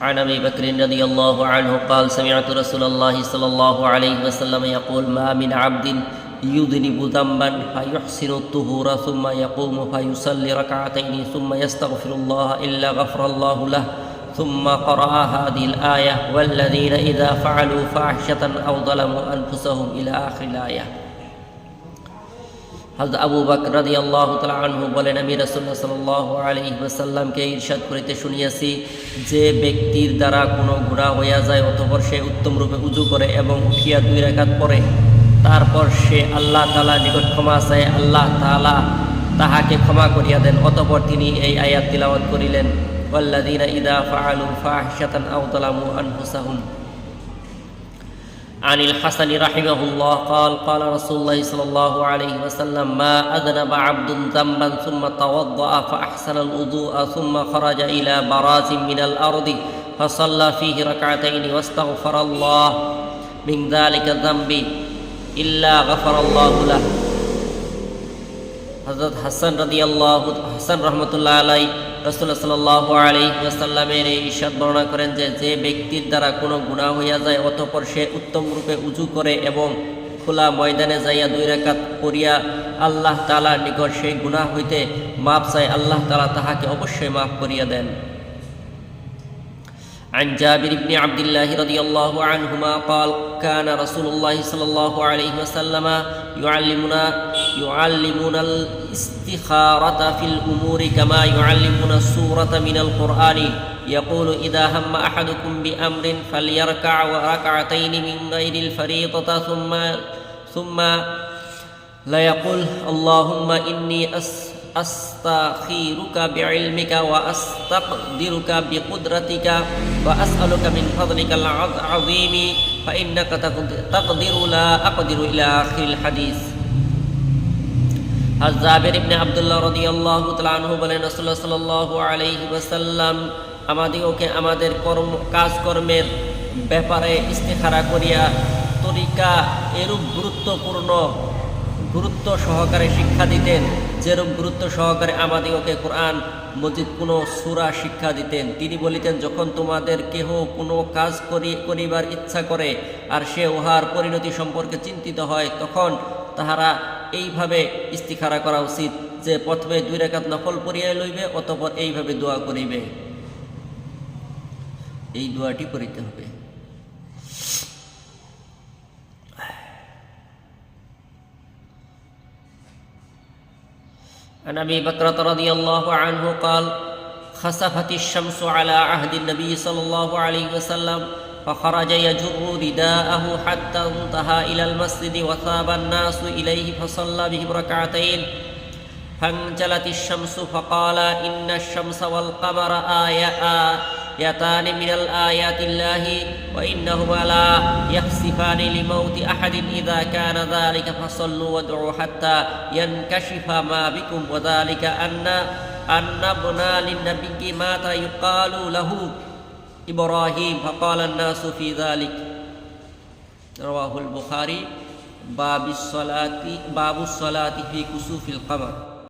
عن أبي بكر رضي الله عنه قال سمعت رسول الله صلى الله عليه وسلم يقول ما من عبد يذنب ذنبا فيحسن الطهور ثم يقوم فيصلي ركعتين ثم يستغفر الله إلا غفر الله له ثم قرأ هذه الآية والذين إذا فعلوا فاحشة أو ظلموا أنفسهم إلى آخر الآية. হজরত আবু বকর রাদি আল্লাহ আনহু বলেন আমি রসুল্লাহ সাল্লাহ আলহি ওসাল্লামকে ইরশাদ করিতে শুনিয়াছি যে ব্যক্তির দ্বারা কোনো গুণা হইয়া যায় অতপর সে উত্তম রূপে উজু করে এবং উঠিয়া দুই রেখাত পরে তারপর সে আল্লাহ তালা নিকট ক্ষমা চায় আল্লাহ তালা তাহাকে ক্ষমা করিয়া দেন অতপর তিনি এই আয়াত তিলাওয়াত করিলেন والذين إذا فعلوا فاحشة أو ظلموا أنفسهم عن الحسن رحمه الله قال قال رسول الله صلى الله عليه وسلم ما أذنب عبد ذنبا ثم توضأ فأحسن الوضوء ثم خرج إلى براز من الأرض فصلى فيه ركعتين واستغفر الله من ذلك الذنب إلا غفر الله له حضرت حسن رضي الله حسن رحمة الله عليه রসুল্লাহ সাল্লাহ আলী এই ইস্বাদ বর্ণনা করেন যে যে ব্যক্তির দ্বারা কোনো গুণা হইয়া যায়, অতঃপর সে উত্তম রূপে উজু করে এবং খোলা ময়দানে যাইয়া দুই রেখাত করিয়া আল্লাহ তালার নিকট সেই গুণা হইতে মাপ চায়, আল্লাহ তালা তাহাকে অবশ্যই মাফ করিয়া দেন। عن جابر بن عبد الله رضي الله عنهما قال كان رسول الله صلى الله عليه وسلم يعلمنا يعلمنا الاستخارة في الأمور كما يعلمنا السورة من القرآن. يقول إذا هم أحدكم بأمر فليركع وركعتين من غير الفريضة ثم ثم لا يقول اللهم إني أس أستخيرك بعلمك وأستقدرك بقدرتك وأسألك من فضلك العظيم فإنك تقدر لا أقدر إلى آخر الحديث জাবের ইবনে আব্দুল্লাহ রাদিয়াল্লাহু তাআলা আনহু বলেন রাসূলুল্লাহ সাল্লাল্লাহু আলাইহি ওয়াসাল্লাম আমাদিগকে আমাদের কর্ম কাজকর্মের ব্যাপারে ইস্তেখারা করিয়া তরিকা এরূপ গুরুত্বপূর্ণ গুরুত্ব সহকারে শিক্ষা দিতেন, যেরূপ গুরুত্ব সহকারে আমাদিগকে কোরআন, মজিদ কোনো সুরা শিক্ষা দিতেন। তিনি বলিতেন, যখন তোমাদের কেহ কোনো কাজ করি, করিবার ইচ্ছা করে আর সে উহার পরিণতি সম্পর্কে চিন্তিত হয়, তখন তাহারা এইভাবে ইস্তিখারা করা উচিত, যে প্রথমে দুই রেখাত নকল পড়িয়া লইবে, অতপর এইভাবে দোয়া করিবে। এই দোয়াটি করিতে হবে। عن ابي بكرة رضي الله عنه قال خسفت الشمس على عهد النبي صلى الله عليه وسلم فخرج يجر رداءه حتى انتهى الى المسجد وثاب الناس اليه فصلى بهم ركعتين فانجلت الشمس فقال ان الشمس والقمر آيتان من الآيات الله وإنهما لا يخسفان لموت أحد إذا كان ذلك فصلوا وادعوا حتى ينكشف ما بكم. وذلك أن أن ابن للنبي مات يقال له إبراهيم فقال الناس في ذلك. رواه البخاري. باب الصلاة باب الصلاة في كسوف القمر.